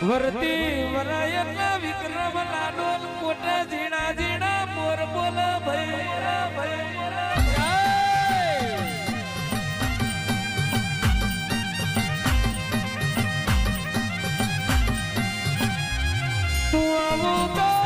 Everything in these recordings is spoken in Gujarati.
વરતી વરાયના વિક્રમ લાડો મોટા ઝીણા ઝીણા મોર બોલ ભૈરા ભૈરા તું આવું તો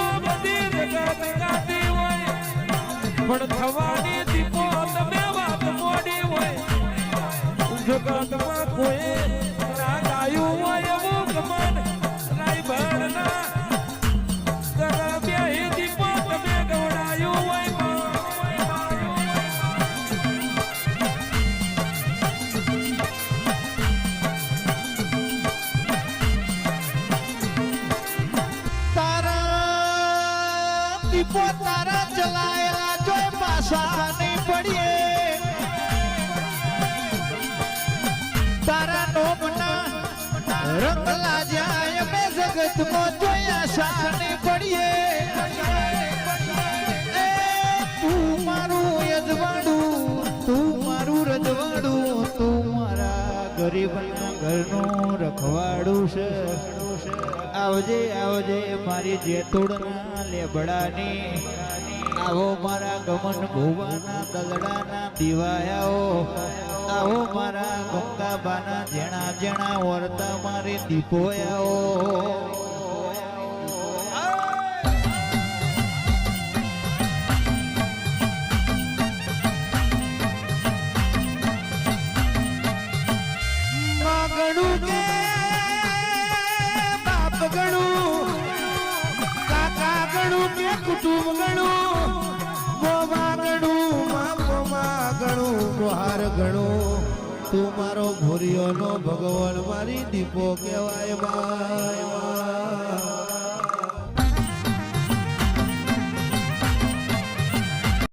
પણ થવાની દીપો તમે વાત મોડી હોય. જગતમાં કોઈ દીપો તારા ચલાયેલા જોઈ પાછા નહીં પડીએ. તારા નોમના રંગ લાજ્યા અમે જગતમાં જોયા નહીં પડીએ. ગરીબના ઘરનું રખવાડું છે. આવજે આવજે મારી જેતુડના લેબડાની. આવો મારા ગમન ભુવાના દલડાના દિવાયાઓ. આવો મારા ગંગાબાના જેણા જેણા વર્તા મારી દીપોયાઓ. ગણું. કાકા ગણું, કે કુટુંબ મોમા ગણું મામા ગણું મોહાર ગણું. તું મારો ભૂરિયોનો ભગવાન, મારી દીપો કહેવાય માય